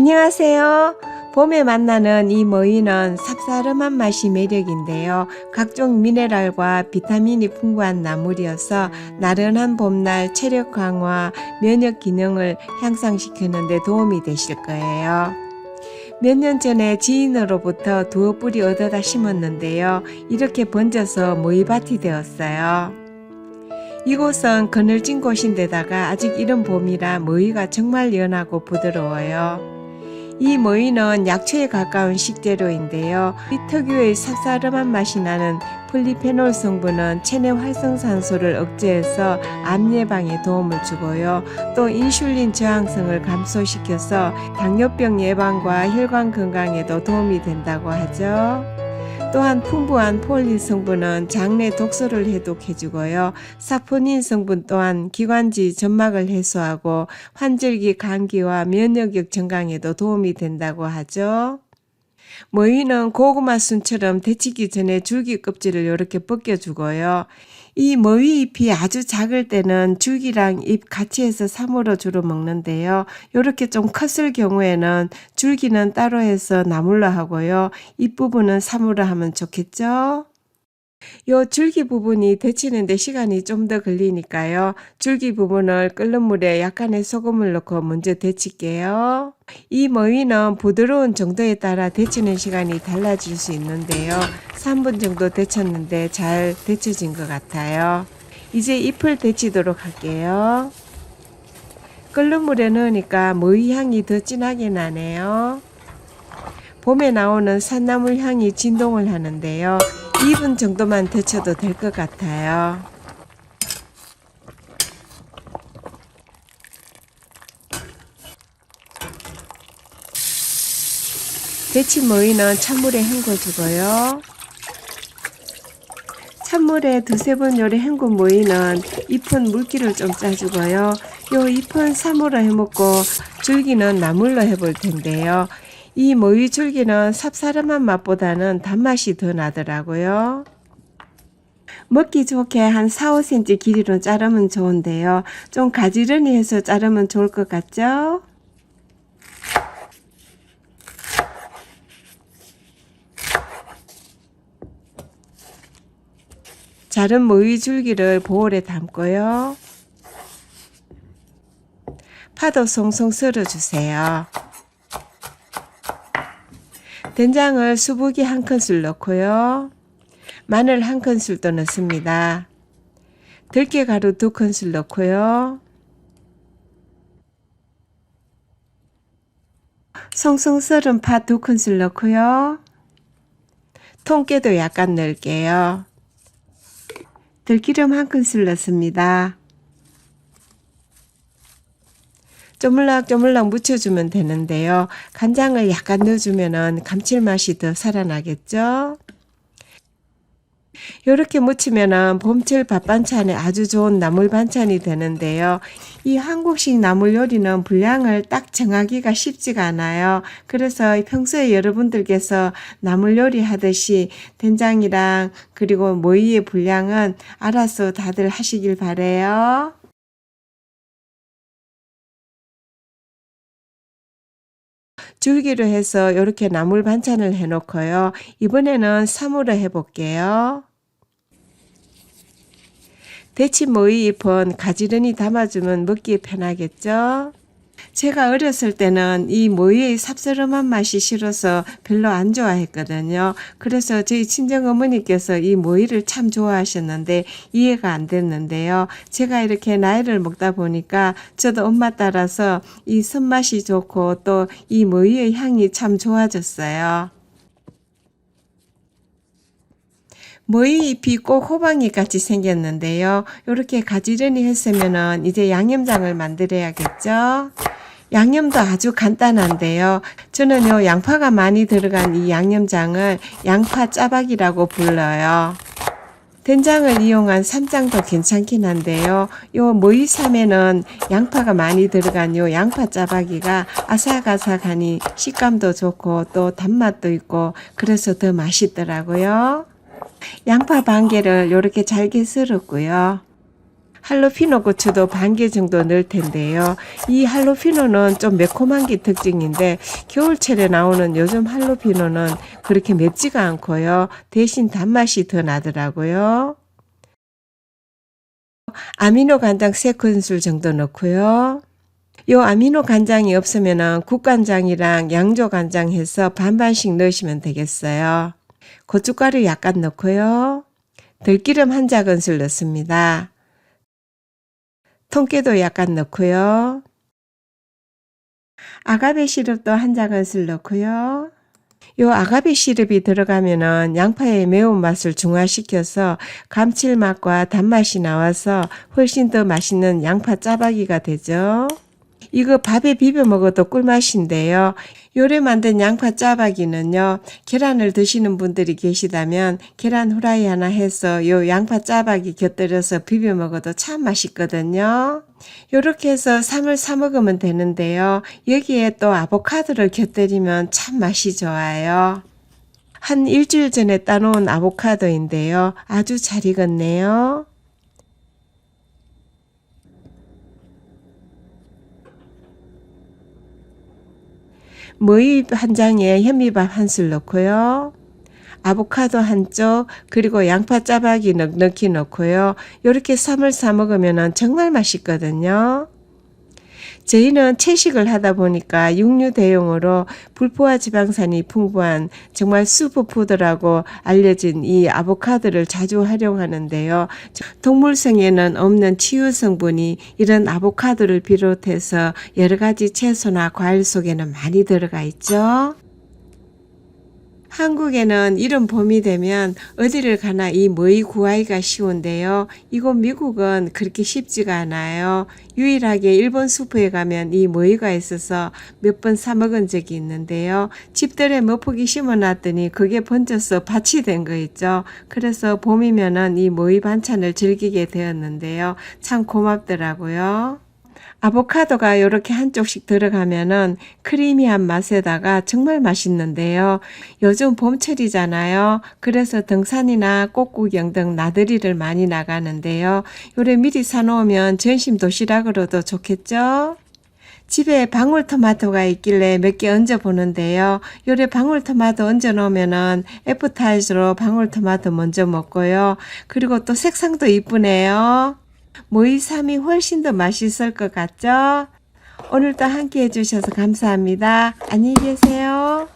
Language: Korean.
안녕하세요. 봄에 만나는 이 머위는 쌉싸름한 맛이 매력인데요. 각종 미네랄과 비타민이 풍부한 나물이어서 나른한 봄날 체력 강화, 면역 기능을 향상시키는 데 도움이 되실 거예요. 몇 년 전에 지인으로부터 두어 뿌리 얻어다 심었는데요. 이렇게 번져서 모이밭이 되었어요. 이곳은 그늘진 곳인데다가 아직 이른 봄이라 머위가 정말 연하고 부드러워요. 이 머위는 약초에 가까운 식재료인데요. 이 특유의 쌉싸름한 맛이 나는 폴리페놀 성분은 체내 활성산소를 억제해서 암 예방에 도움을 주고요. 또 인슐린 저항성을 감소시켜서 당뇨병 예방과 혈관 건강에도 도움이 된다고 하죠. 또한 풍부한 폴린 성분은 장내 독소를 해독해주고요. 사포닌 성분 또한 기관지 점막을 해소하고 환절기 감기와 면역력 증강에도 도움이 된다고 하죠. 머위는 고구마 순처럼 데치기 전에 줄기 껍질을 이렇게 벗겨주고요. 이 머위 잎이 아주 작을 때는 줄기랑 잎 같이 해서 사물로 주로 먹는데요. 이렇게 좀 컸을 경우에는 줄기는 따로 해서 나물로 하고요. 잎 부분은 사물로 하면 좋겠죠? 요 줄기 부분이 데치는데 시간이 좀 더 걸리니까요. 줄기 부분을 끓는 물에 약간의 소금을 넣고 먼저 데칠게요. 이 머위는 부드러운 정도에 따라 데치는 시간이 달라질 수 있는데요. 3분 정도 데쳤는데 잘 데쳐진 것 같아요. 이제 잎을 데치도록 할게요. 끓는 물에 넣으니까 머위 향이 더 진하게 나네요. 봄에 나오는 산나물 향이 진동을 하는데요. 2분 정도만 데쳐도 될 것 같아요. 데친 머위는 찬물에 헹궈주고요. 찬물에 두세 번 요리 헹군 모이는 잎은 물기를 좀 짜주고요. 요 잎은 사물로 해먹고 줄기는 나물로 해볼 텐데요. 이 모이 줄기는 쌉싸름한 맛보다는 단맛이 더 나더라고요. 먹기 좋게 한 4, 5cm 길이로 자르면 좋은데요. 좀 가지런히 해서 자르면 좋을 것 같죠? 자른 모이 줄기를 보울에 담고요. 파도 송송 썰어주세요. 된장을 수북이 한 큰술 넣고요. 마늘 한 큰술도 넣습니다. 들깨가루 두 큰술 넣고요. 송송 썰은 파 두 큰술 넣고요. 통깨도 약간 넣을게요. 들기름 한 큰술 넣습니다. 쪼물락쪼물락 묻혀주면 되는데요. 간장을 약간 넣어주면 감칠맛이 더 살아나겠죠? 이렇게 무치면은 봄철 밥 반찬에 아주 좋은 나물 반찬이 되는데요. 이 한국식 나물 요리는 분량을 딱 정하기가 쉽지가 않아요. 그래서 평소에 여러분들께서 나물 요리 하듯이 된장이랑 그리고 모이의 분량은 알아서 다들 하시길 바래요. 줄기로 해서 이렇게 나물 반찬을 해 놓고요. 이번에는 사물을 해 볼게요. 데친 모이 잎은 가지런히 담아주면 먹기에 편하겠죠? 제가 어렸을 때는 이 모이의 삽스름한 맛이 싫어서 별로 안 좋아했거든요. 그래서 저희 친정 어머니께서 이 모이를 참 좋아하셨는데 이해가 안 됐는데요. 제가 이렇게 나이를 먹다 보니까 저도 엄마 따라서 이 손맛이 좋고 또 이 모이의 향이 참 좋아졌어요. 모이 잎이 꼭 호박잎 같이 생겼는데요. 이렇게 가지런히 했으면은 이제 양념장을 만들어야겠죠. 양념도 아주 간단한데요. 저는요, 양파가 많이 들어간 이 양념장을 양파 짜박이라고 불러요. 된장을 이용한 쌈장도 괜찮긴 한데요. 요 모이쌈에는 양파가 많이 들어간 요 양파 짜박이가 아삭아삭하니 식감도 좋고 또 단맛도 있고 그래서 더 맛있더라고요. 양파 반 개를 이렇게 잘게 썰었고요. 할로피노 고추도 반 개 정도 넣을 텐데요. 이 할로피노는 좀 매콤한 게 특징인데 겨울철에 나오는 요즘 할로피노는 그렇게 맵지가 않고요. 대신 단맛이 더 나더라고요. 아미노 간장 3큰술 정도 넣고요. 요 아미노 간장이 없으면 국간장이랑 양조 간장 해서 반반씩 넣으시면 되겠어요. 고춧가루 약간 넣고요. 들기름 한 작은술 넣습니다. 통깨도 약간 넣고요. 아가베 시럽도 한 작은술 넣고요. 요 아가베 시럽이 들어가면은 양파의 매운맛을 중화시켜서 감칠맛과 단맛이 나와서 훨씬 더 맛있는 양파 짜박이가 되죠. 이거 밥에 비벼 먹어도 꿀맛인데요. 요래 만든 양파 짜박이는요, 계란을 드시는 분들이 계시다면 계란 후라이 하나 해서 요 양파 짜박이 곁들여서 비벼 먹어도 참 맛있거든요. 요렇게 해서 삼을 사 먹으면 되는데요. 여기에 또 아보카도를 곁들이면 참 맛이 좋아요. 한 일주일 전에 따놓은 아보카도인데요. 아주 잘 익었네요. 머위 한 장에 현미밥 한 술 넣고요. 아보카도 한쪽 그리고 양파 짜박이 넉넉히 넣고요. 이렇게 쌈을 싸 먹으면 정말 맛있거든요. 저희는 채식을 하다 보니까 육류 대용으로 불포화 지방산이 풍부한 정말 슈퍼푸드라고 알려진 이 아보카도를 자주 활용하는데요. 동물성에는 없는 치유 성분이 이런 아보카도를 비롯해서 여러 가지 채소나 과일 속에는 많이 들어가 있죠. 한국에는 이런 봄이 되면 어디를 가나 이 머위 구하기가 쉬운데요. 이곳 미국은 그렇게 쉽지가 않아요. 유일하게 일본 슈퍼에 가면 이 머위가 있어서 몇 번 사 먹은 적이 있는데요. 집들에 머폭이 심어놨더니 그게 번져서 밭이 된 거 있죠. 그래서 봄이면은 이 머위 반찬을 즐기게 되었는데요. 참 고맙더라고요. 아보카도가 이렇게 한쪽씩 들어가면은 크리미한 맛에다가 정말 맛있는데요. 요즘 봄철이잖아요. 그래서 등산이나 꽃구경 등 나들이를 많이 나가는데요. 요래 미리 사놓으면 전심 도시락으로도 좋겠죠? 집에 방울토마토가 있길래 몇 개 얹어 보는데요. 요래 방울토마토 얹어 놓으면은 애프타이저로 방울토마토 먼저 먹고요. 그리고 또 색상도 이쁘네요. 모이삼이 훨씬 더 맛있을 것 같죠? 오늘도 함께 해주셔서 감사합니다. 안녕히 계세요.